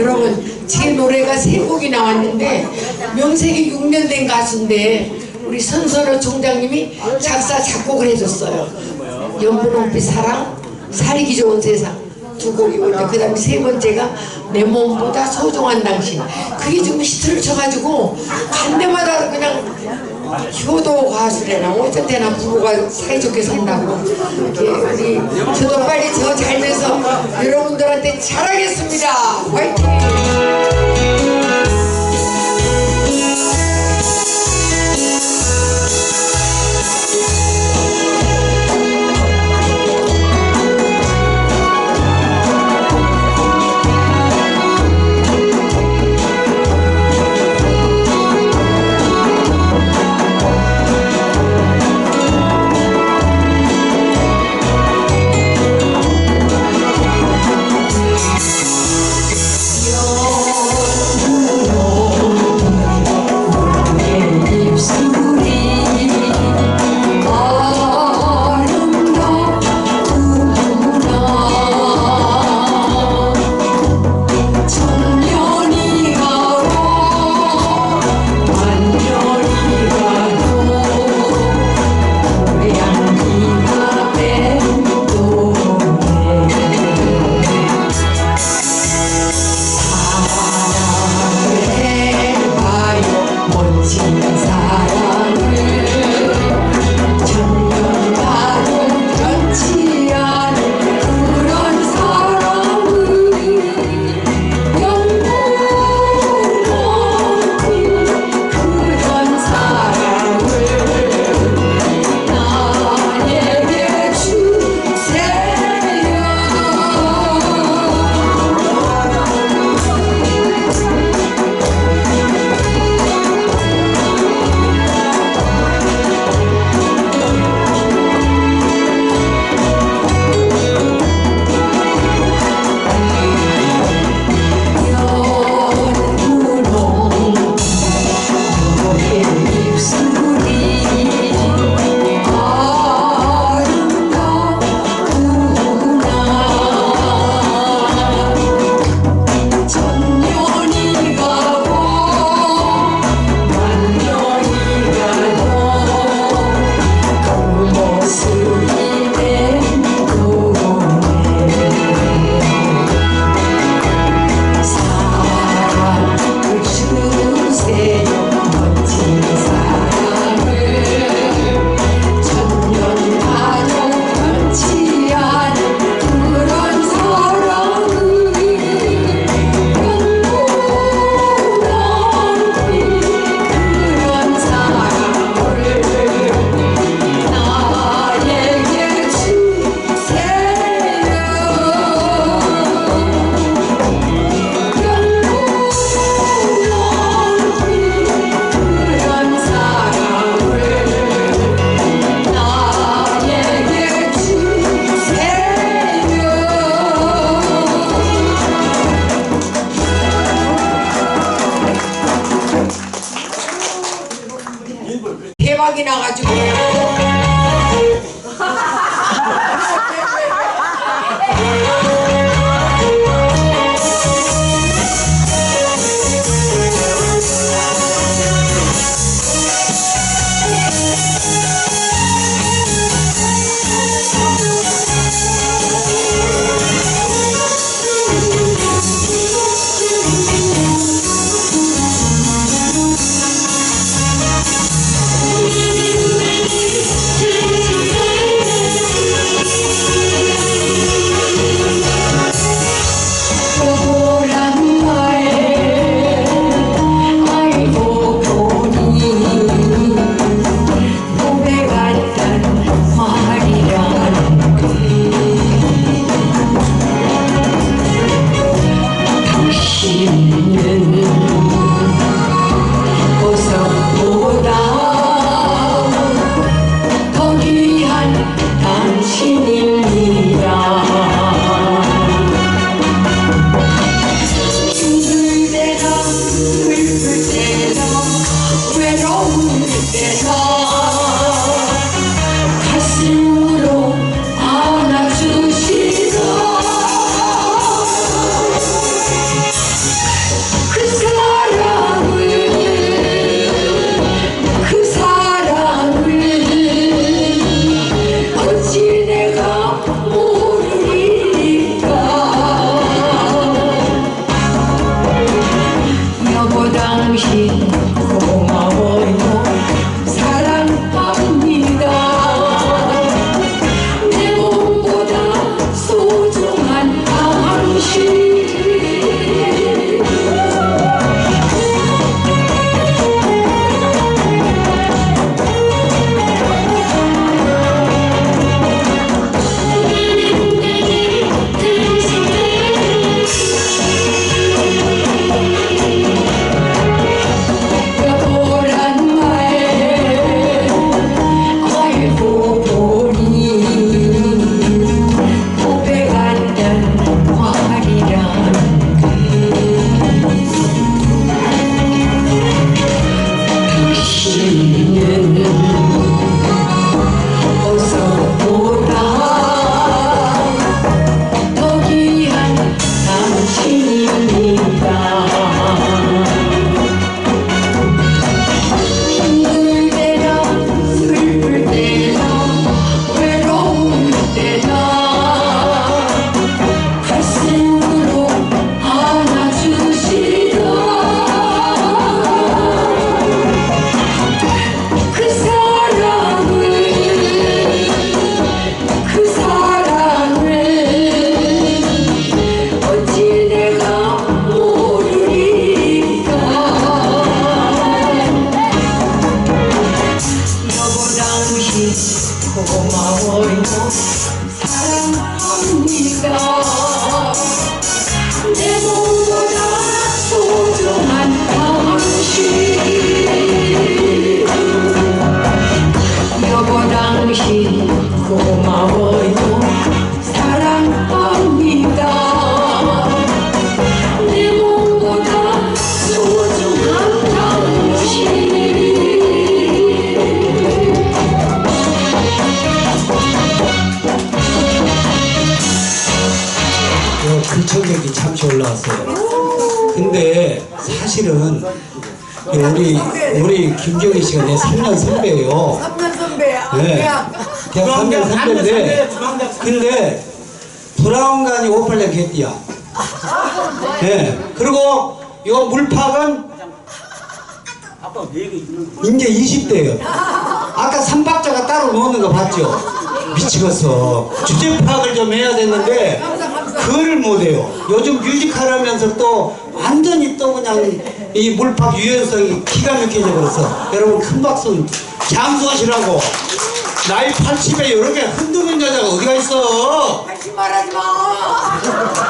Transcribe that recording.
여러분 제 노래가 세 곡이 나왔는데 명색이 6년 된 가수인데 우리 선선호 총장님이 작사 작곡을 해줬어요. 연분홍빛 사랑, 살기 좋은 세상 두 곡이고 그 다음에 세 번째가 내 몸보다 소중한 당신 그게 지금 히트를 쳐가지고 간 데마다 그냥 효도 가수래나 어쩐 때나 부부가 사이좋게 산다고. 우리 저도 빨리 저 잘 돼서 여러분들한테 잘하겠습니다. 화이팅 나가지고 Şimdi 요 근처격이 잠시 올라왔어요. 근데 사실은 우리 우리 김경희 씨가 내 3년 선배예요. 3년 선배야. 네. 그냥 그냥 3년 선배인데 근데 브라운관이 오팔레 개띠야. 네. 그리고 요 물팍은 이제 20대예요. 아까 삼박자가 따로 노는 거 봤죠? 미치겠어. 주제 파악을 좀 해야 됐는데 그걸 못해요. 요즘 뮤지컬 하면서 또 완전히 또 그냥 이 물팍 유연성이 기가 막혀져 버렸어. 여러분 큰 박수 잠수하시라고. 나이 80에 이렇게 흔드는 여자가 어디가 있어? 하지 말하지 마.